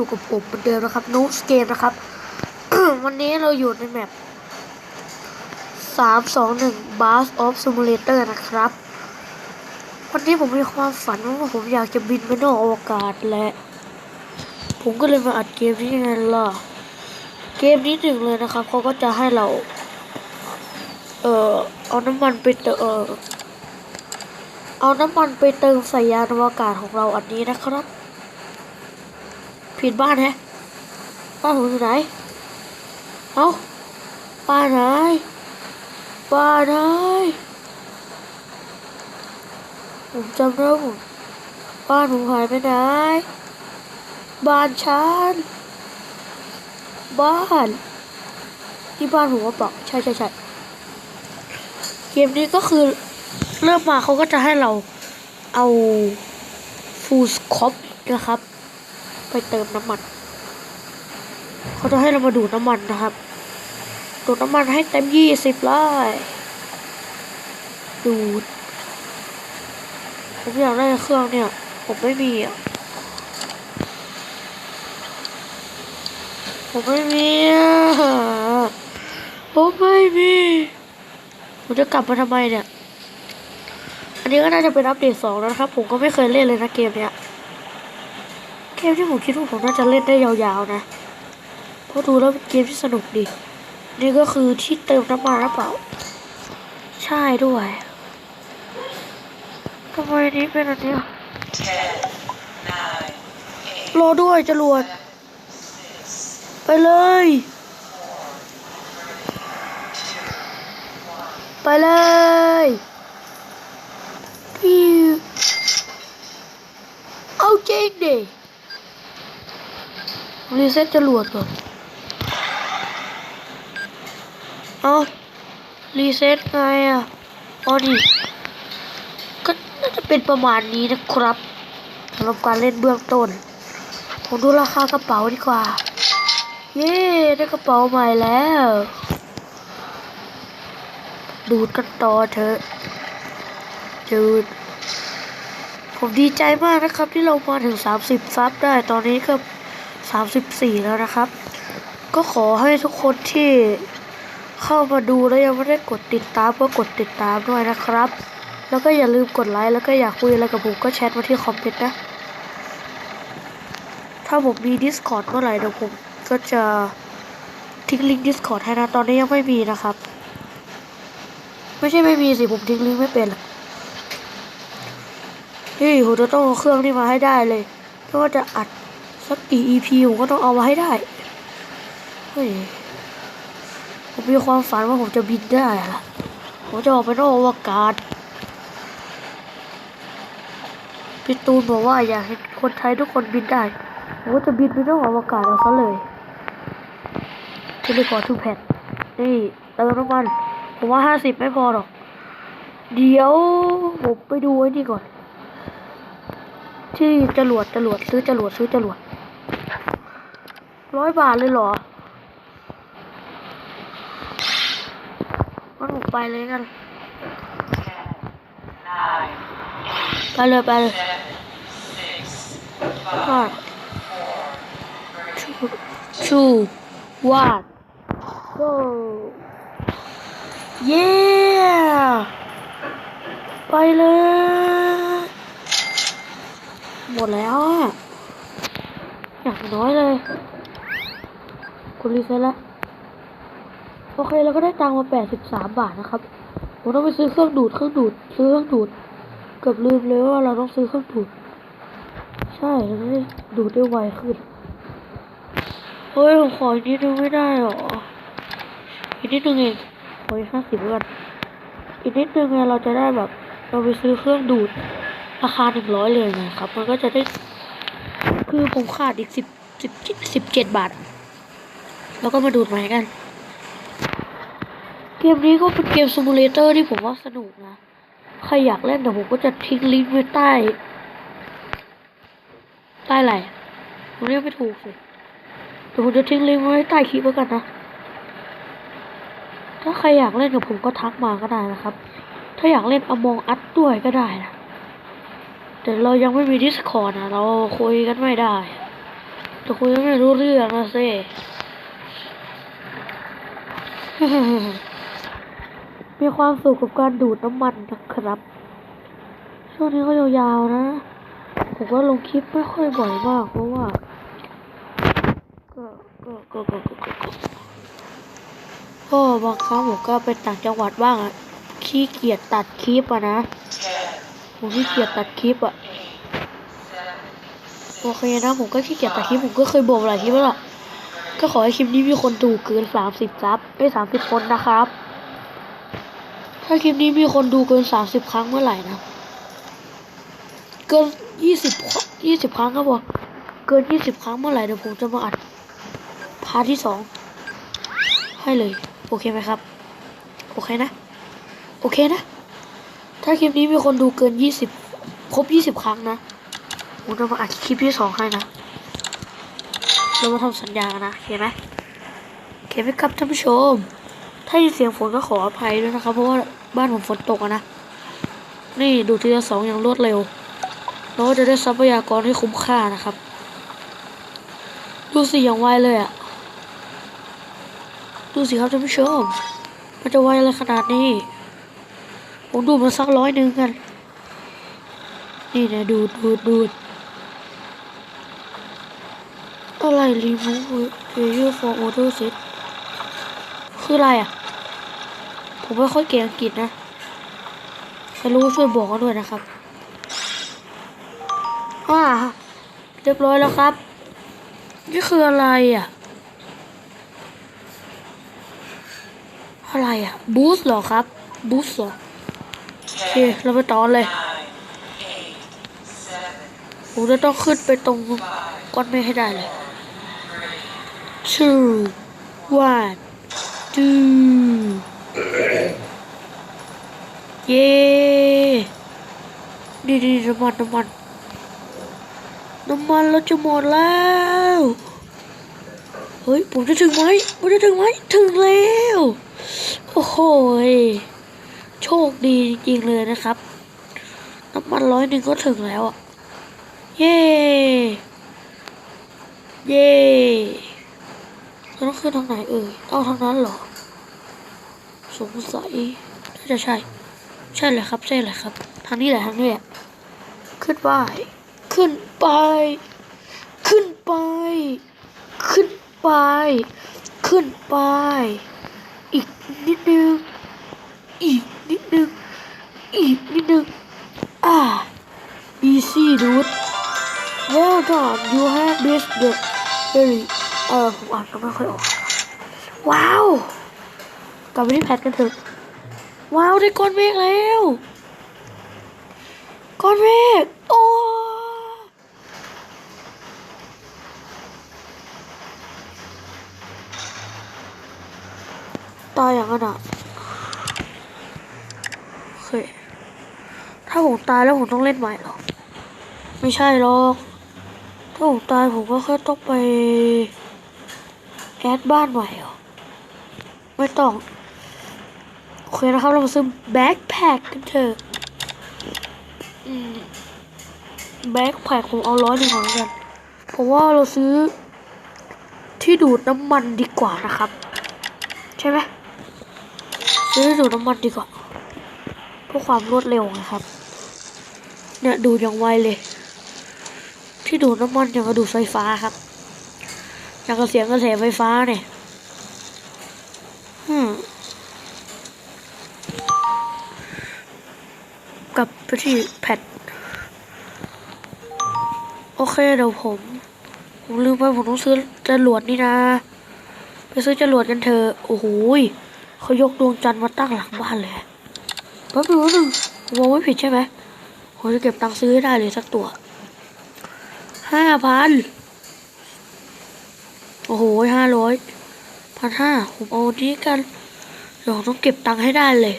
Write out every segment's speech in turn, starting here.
อยู่กับผมเหมือนเดิมนะครับนูสเกมนะครับ วันนี้เราอยู่ในแมปสามสองหนึ่ง Bus of Simulator นะครับ วันนี้ผมมีความฝันว่าผมอยากจะบินไปนอกอวกาศและ ผมก็เลยมาอัดเกมนี้ไงล่ะ เกมนี้หนึ่งเลยนะครับเขาก็จะให้เรา เอ่อเอาน้ำมันไปเติมเอ่อเอาน้ำมันไปเติมใส่ยานอวกาศของเราอันนี้นะครับ ผิดบ้านแฮะบ้านผมอยู่ไหน เอ้าบ้านไหนบ้านไหนผมจำได้ผมบ้านผมหายไปไหน บ้านฉัน บ้านที่บ้านผมว่าเปล่าใช่ใช่ใช่เกมนี้ก็คือเริ่มมาเขาก็จะให้เราเอาฟูสคอปนะครับ ไปเติมน้ำมันเขาจะให้เรามาดูดน้ำมันนะครับ ดูดน้ำมันให้เต็มยี่สิบเลยดูดผมอยากได้เครื่องเนี่ย ผมไม่มีอะผมไม่มีอะผมไม่มีผมจะกลับมาทำไมเนี่ย อันนี้ก็น่าจะเป็นอัปเดตสองแล้วนะครับ ผมก็ไม่เคยเล่นเลยนะเกมเนี้ย เกมที่ผมคิดว่าผมน่าจะเล่นได้ยาวๆนะ เพราะดูแล้วเป็นเกมที่สนุกดี นี่ก็คือที่เติมน้ำมันหรือเปล่า ใช่ด้วยทำไมนี้เป็นอันนี้รอด้วยจรวด ไปเลย ไปเลยพี่เอาจริงดิ รีเซ็ตจรวดก่อน เอารีเซ็ตไงอะอ๋อดิก็น่าจะเป็นประมาณนี้นะครับสำหรับการเล่นเบื้องต้น ผมดูราคากระเป๋าดีกว่า เย้ ได้กระเป๋าใหม่แล้ว ดูดกันต่อเถอะดูดผมดีใจมากนะครับที่เรามาถึง 30 ซับได้ตอนนี้ก็ 34 แล้วนะครับ ก็ขอให้ทุกคนที่เข้ามาดูแล้วยังไม่ได้กดติดตามก็กดติดตามด้วยนะครับ แล้วก็อย่าลืมกดไลค์แล้วก็อยากคุยอะไรกับผมก็แชทมาที่คอมเมนต์นะ ถ้าผมมี Discord เมื่อไหร่เดี๋ยวผมก็จะทิ้งลิงก์ Discord ให้นะ ตอนนี้ยังไม่มีนะครับ ไม่ใช่ไม่มีสิ ผมทิ้งลิงก์ไม่เป็นหรอกนี่ผมจะต้องเอาเครื่องนี้มาให้ได้เลยไม่ว่าจะอัด สักกี่ EP ผมก็ต้องเอามาให้ได้ เฮ้ย ผมมีความฝันว่าผมจะบินได้ล่ะ ผมจะออกไปนอกอวกาศพี่ตูนบอกว่าอยากให้คนไทยทุกคนบินได้ ผมก็จะบินไปนอกอวกาศเอาซะเลยเทเลพอร์ทูแพดนี่เติมน้ำมันผมว่าห้าสิบไม่พอหรอก เดี๋ยวผมไปดูไอ้นี่ก่อน ที่จรวดจรวดซื้อจรวดซื้อจรวด ร้อยบาทเลยเหรองั้นผมไปเลยกัน ไปเลยไปเลยห้า five, four, three, two one go yeah ไปเลย หมดแล้วอะอย่างน้อยเลย คุณรีเซ็ตแล้ว โอเคเราก็ได้ตังค์มาแปดสิบสามบาทนะครับ ผมต้องไปซื้อเครื่องดูด เครื่องดูด ซื้อเครื่องดูด เกือบลืมเลยว่าเราต้องซื้อเครื่องดูด ใช่เราได้ดูดได้ไวขึ้น เฮ้ยผมขออีกนิดนึงไม่ได้หรอ อีกนิดนึงเองขออีกห้าสิบกันอีกนิดนึงไงเราจะได้แบบ เราไปซื้อเครื่องดูดราคาหนึ่งร้อยเลยไงครับ มันก็จะได้ คือผมขาดอีกสิบสิบสิบเจ็ดบาท แล้วก็มาดูดใหม่กัน เกมนี้ก็เป็นเกมซิมูเลเตอร์ที่ผมว่าสนุกนะ ใครอยากเล่นแต่ผมก็จะทิ้งลิงก์ไว้ใต้ ใต้อะไรผมเรียกไม่ถูกสิเดี๋ยวผมจะทิ้งลิงก์ไว้ใต้คลิปแล้วกันนะ ถ้าใครอยากเล่นกับผมก็ทักมาก็ได้นะครับ ถ้าอยากเล่นอมองอัดด้วยก็ได้นะแต่เรายังไม่มี Discord นะ เราคุยกันไม่ได้แต่คุยไม่รู้เรื่องนะเซ่ มีความสุขกับการดูดน้ำมันนะครับ ช่วงนี้ก็ยาวๆนะ ผมก็ลงคลิปไม่ค่อยบ่อยมาก เพราะว่าก็ก็ก็ก็ก็ก็ก็บางครั้งผมก็ไปต่างจังหวัดบ้างอะขี้เกียจตัดคลิปอะนะ ผมขี้เกียจตัดคลิปอะโอเคนะผมก็ขี้เกียจตัดคลิปผมก็เคยบอกหลายคลิปแล้วล่ะ ก็ขอให้คลิปนี้มีคนดูเกินสามสิบซับได้สามสิบคนนะครับ ถ้าคลิปนี้มีคนดูเกินสามสิบครั้งเมื่อไหร่นะ เกินยี่สิบยี่สิบครั้งก็บอกเกินยี่สิบครั้งเมื่อไหร่เดี๋ยวผมจะมาอัดพาร์ทที่สองให้เลย โอเคไหมครับ โอเคนะ โอเคนะ ถ้าคลิปนี้มีคนดูเกินยี่สิบครบยี่สิบครั้งนะผมจะมาอัดคลิปที่สองให้นะ เรามาทำสัญญากันนะโอเคไหมโอเคไหมครับท่านผู้ชม ถ้ายินเสียงฝนก็ขออภัยด้วยนะครับ เพราะว่าบ้านผมฝนตกนะ นี่ดูทีละสองอย่างรวดเร็ว เราก็จะได้ทรัพยากรที่คุ้มค่านะครับ ดูสิอย่างไวเลยอะดูสิครับท่านผู้ชม มันจะไวอะไรขนาดนี้ ผมดูมันสักร้อยหนึ่งกัน นี่นะดูดดูดดูด อะไรรีมูฟเอเยอร์ฟอร์ออเดอร์เซตคืออะไรอะ ผมไม่ค่อยเก่งอังกฤษนะใครรู้ช่วยบอกกันด้วยนะครับ อ่า เรียบร้อยแล้วครับ นี่คืออะไรอะ อะไรอะ บูส์เหรอครับ บูส์เหรอโอเค เราไปต่อเลยผมจะต้องขึ้นไปตรงก้อนเมฆให้ได้เลย two one two เย้นี่นี่น้ำมันน้ำมันน้ำมันเราจะหมดแล้วเฮ้ยผมจะถึงไหมผมจะถึงไหมถึงแล้วโอ้โหโชคดีจริงๆเลยนะครับน้ำมันร้อยหนึ่งก็ถึงแล้วอะเย้เย้ เราต้องขึ้นทางไหนเอ่ยเอาทางนั้นเหรอ สงสัยน่าจะใช่ ใช่เลยครับใช่เลยครับ ทางนี้แหละทางนี้แหละขึ้นไป ขึ้นไป ขึ้นไป ขึ้นไป ขึ้นไป อีกนิดนึง อีกนิดนึง อีกนิดนึง อ่า easy dude well done you have this the very เออผมอ่านก็ไม่ค่อยออก ว้าวกลับไปที่แพทกันเถอะ ว้าวได้ก้อนเมฆแล้ว ก้อนเมฆ โอ้ตายอย่างนั้นอะโอเค ถ้าผมตายแล้วผมต้องเล่นใหม่หรอ ไม่ใช่หรอก ถ้าผมตายผมก็แค่ต้องไป แอดบ้านใหม่เหรอ ไม่ต้อง โอเคนะครับเรามาซื้อแบ็คแพคกันเถอะแบ็คแพคผมเอาร้อยหนึ่งของกันผมว่าเราซื้อที่ดูดน้ำมันดีกว่านะครับ ใช่ไหมซื้อที่ดูดน้ำมันดีกว่าเพื่อความรวดเร็วนะครับ เนี่ยดูอย่างไวเลย ที่ดูดน้ำมันอย่างกับดูดไฟฟ้าครับ อย่ากเสียงกระแสไฟฟ้าเนี่ยกลับไปที่แพดโอเคเดี๋ยวผม ผมลืมไปผมต้องซื้อจรวดนี่นะ ไปซื้อจรวดกันเถอะโอ้โหเขายกดวงจันทร์มาตั้งหลังบ้านเลยแป๊บนึงแป๊บนึงผมมองไม่ผิดใช่ไหมผมจะเก็บตังค์ซื้อได้เลยสักตัวห้าพัน โอ้โหห้าร้อยพันห้าผมเอานี้กันเดี๋ยวผมต้องเก็บตังค์ให้ได้เลย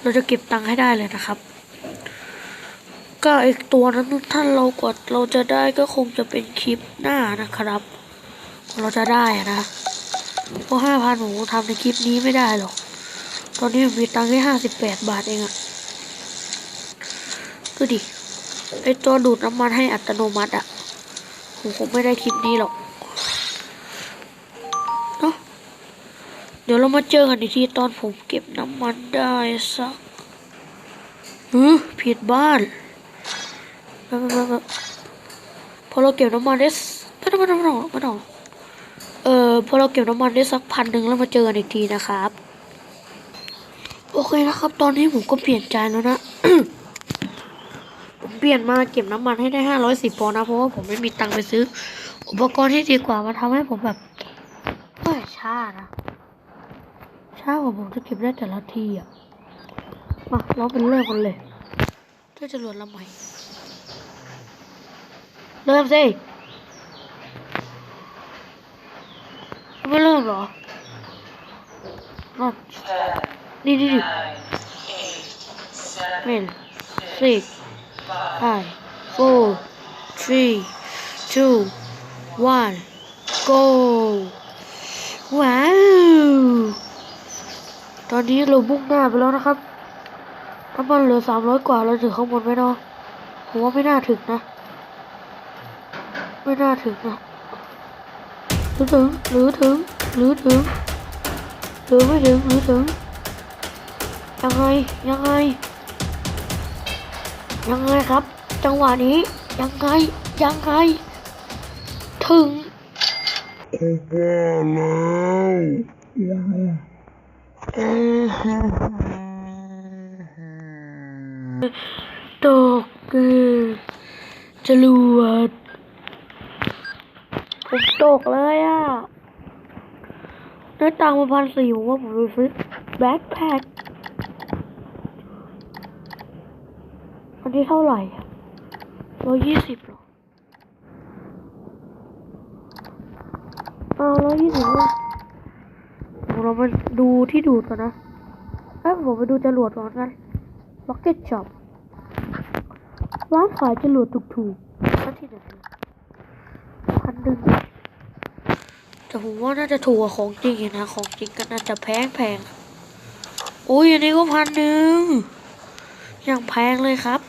เราจะเก็บตังค์ให้ได้เลยนะครับ ก็อีกตัวนั้นถ้านเรากดเราจะได้ก็คงจะเป็นคลิปหน้านะครับ เราจะได้นะเพราะห้าพันผมทำในคลิปนี้ไม่ได้หรอก ตอนนี้มมีตังค์แค่ห้าสิบแปดบาทเองอะดูดิไอตัวดูดน้ำมันให้อัตโนมัติอะ ผมคงไม่ได้คลิปนี้หรอกเนาะเดี๋ยวเรามาเจอกันอีกทีตอนผมเก็บน้ำมันได้สักหือผิดบ้านไปไปไปไปพอเราเก็บน้ำมันได้ไม่ต้องไม่ต้องไม่ต้องไม่อเออพอเราเก็บน้ำมันได้สักพันหนึ่งแล้วมาเจอกันอีกทีนะครับ โอเคนะครับ ตอนนี้ผมก็เปลี่ยนใจแล้วนะ เปลี่ยนมาเก็บน้ำมันให้ได้ห้าร้อยสิบพอนะ เพราะว่าผมไม่มีตังค์ไปซื้อ อุปกรณ์ที่ดีกว่ามาทำให้ผมแบบเฮ้ยช้านะช้ากว่าผมจะเก็บได้แต่ละทีอะ มาเราเป็นเริ่มกันเลยด้วยจรวดลำใหม่ เริ่มสิไม่เริ่มเหรออะ ten, นี่นี่นี่ nine, eight, seven, เม่น six five, five four three two one go ว้าวตอนนี้เราบุ่งหน้าไปแล้วนะครับ ถ้ามันเหลือสามร้อยกว่าเราถึงข้างบนไหมเนาะผมว่าไม่น่าถึงนะ ไม่น่าถึงนะหรือถึงหรือถึงหรือถึงหรือไม่ถึงหรือถึงยังไงยังไง ยังไงครับ จังหวะนี้ยังไงยังไง ถึงกูว่าแล้วตกเกมจรวดผมตกเลยอะได้ตังค์มาพันสี่ผมว่าผมไปซื้อแบ็คแพ็ค อันนี้เท่าไหร่อะร้อยยี่สิบหรออ้าร้อยยี่สิบเรามาดูที่ดูดก่อนนะเอ้ยผมไปดูจรวดก่อนกัน Rocket Shop ร้านขายจรวดถูกๆแล้วที่ไหนพันหนึ่งแต่ผมว่าน่าจะถูกกว่าของจริงนะ ของจริงก็น่าจะแพงแพงอุ้ยอันนี้ก็พันหนึ่ง อย่างแพงเลยครับ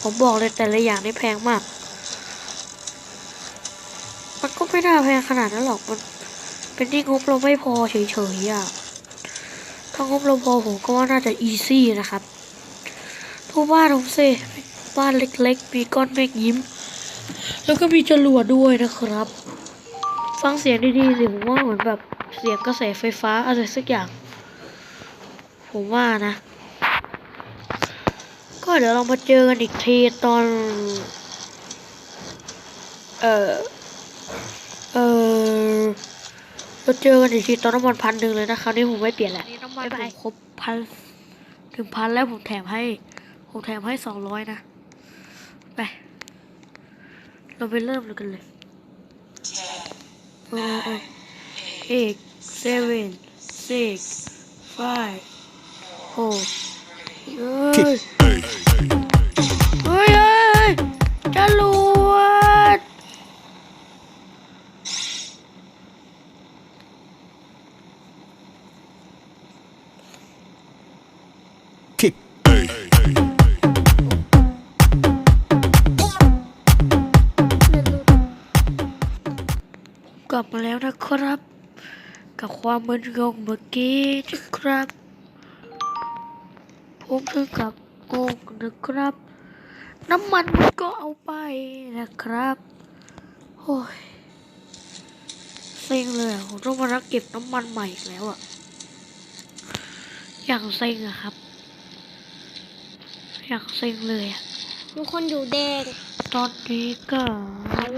ผมบอกเลยแต่ละอย่างนี่แพงมาก มันก็ไม่น่าแพงขนาดนั้นหรอกมันเป็นที่งบเราไม่พอเฉยๆอะถ้างบเราพอผมก็ว่าน่าจะอีซี่นะครับทุกบ้านผมสิบ้านเล็กๆ มีก้อนเมฆยิ้ม แล้วก็มีจรวดด้วยนะครับ ฟังเสียงดีๆสิผมว่าเหมือนแบบเสียงกระแสไฟฟ้าอะไรสักอย่าง ผมว่านะ ก็เดี๋ยวเรามาเจอกันอีกทีตอน เออเออเราเจอกันอีกทีตอนน้ำมันพันหนึ่งเลยนะครับนี่ผมไม่เปลี่ยนแหละน้ำมันผมครบพันถึงพันแล้วผมแถมให้ ผมแถมให้สองร้อยนะ ไป เราไปเริ่มกันเลย ten, เออเออ eight seven six five four เฮ้ย เฮ้ยเฮ้ยจรวด kick กลับมาแล้วนะครับ กับความมึนงงเมื่อกี้นะครับ ผมถึงกับ งงนะครับ น้ำมันมันก็เอาไปนะครับโอ้ยเซ็งเลยอะผมต้องมารับเก็บน้ำมันใหม่อีกแล้วอะอย่างเซ็งอะครับ อย่างเซ็งเลยอะทุกคนอยู่แดงตอนนี้ก็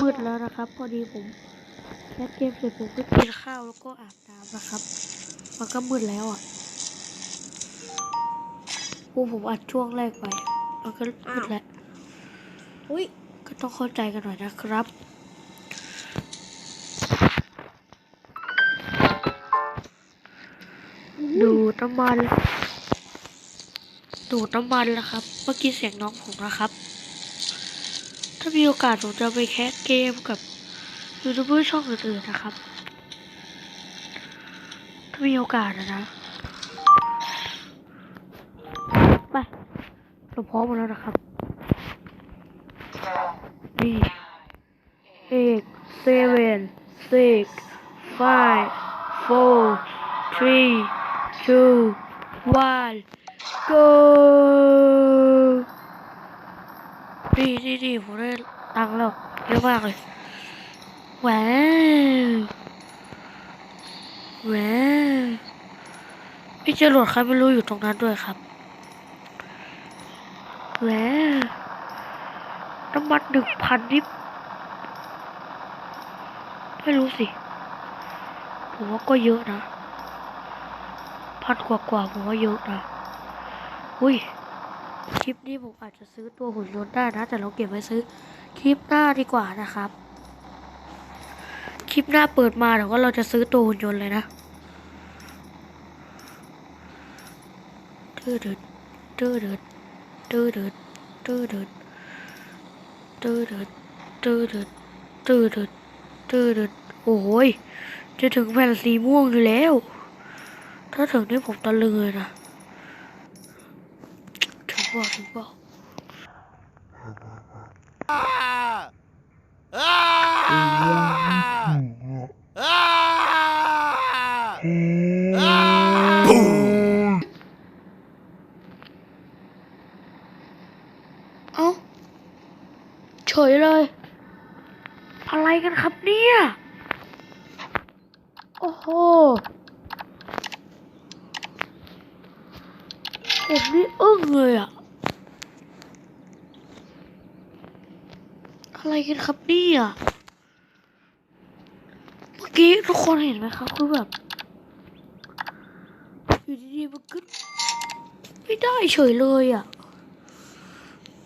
มืดแล้วนะครับ พอดีผมแคสเกมเสร็จผมก็กินข้าวแล้วก็อาบน้ำนะครับ มันก็มืดแล้วอะ กูผมอัดช่วงแรกไปมันก็มืดแล้วอุ้ยก็ต้องเข้าใจกันหน่อยนะครับดูดน้ำมัน ดูดน้ำมันแล้วครับ เมื่อกี้เสียงน้องผมนะครับ ถ้ามีโอกาสผมจะไปแคสเกมกับยูทูบเบอร์ช่องอื่นๆนะครับ ถ้ามีโอกาสอะนะ เราพร้อมแล้วนะครับนี่ nine, seven six five four three two one go นี่นี่นี่ผมได้ตังค์แล้วเยอะมากเลยว้าวว้าวมีจรวดครับไม่รู้อยู่ตรงนั้นด้วยครับ ว้าวน้ำมันหนึ่งพันนิบไม่รู้สิ ผมว่าก็เยอะนะ พันกว่ากว่าผมว่าเยอะนะ อุ้ย คลิปนี้ผมอาจจะซื้อตัวหุ่นยนต์ได้นะ แต่เราเก็บไว้ซื้อคลิปหน้าดีกว่านะครับ คลิปหน้าเปิดมาเดี๋ยวว่าเราจะซื้อตัวหุ่นยนต์เลยนะเดิดตื้อดิดตื้อด tư đợt tư đợt tư đợt tư đợt tư đợt tư đợt ôi chứ đừng phải là gì muông rồi léo thất thường đến một ta lừa nè chúng vào chúng vào Ah! Ah! Ah! เฉยเลย อะไรกันครับเนี่ย โอ้โหผมนี่อึ้งเลยอะอะไรกันครับเนี่ยเมื่อกี้ทุกคนเห็นไหมครับคือแบบอยู่ดีๆมันก็ไม่ได้เฉยเลยอะ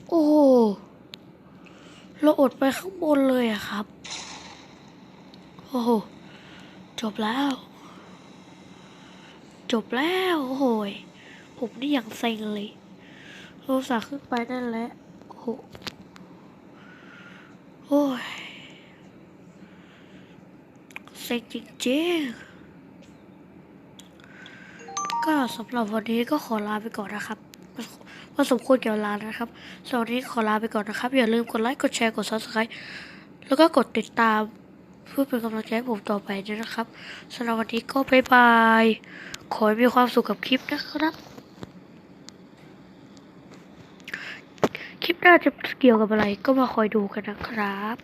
โอ้ เราอดไปข้างบนเลยอะครับ โอ้โห จบแล้ว จบแล้ว โอ้โหผมนี่อย่างเซ็งเลยเราสาห์ขึ้นไปได้แล้วโอ้โหโอ้ยเซ็งจริงๆก็สำหรับวันนี้ก็ขอลาไปก่อนนะครับ ว่าสมควรเกี่ยวลานะครับสำหรับวันนี้ขอลาไปก่อนนะครับ อย่าลืมกดไลค์กดแชร์กด subscribe แล้วก็กดติดตามเพื่อเป็นกำลังใจให้ผมต่อไปด้วยนะครับสำหรับวันนี้ก็บ๊ายบาย ขอให้มีความสุขกับคลิปนะครับ คลิปหน้าจะเกี่ยวกับอะไรก็มาคอยดูกันนะครับ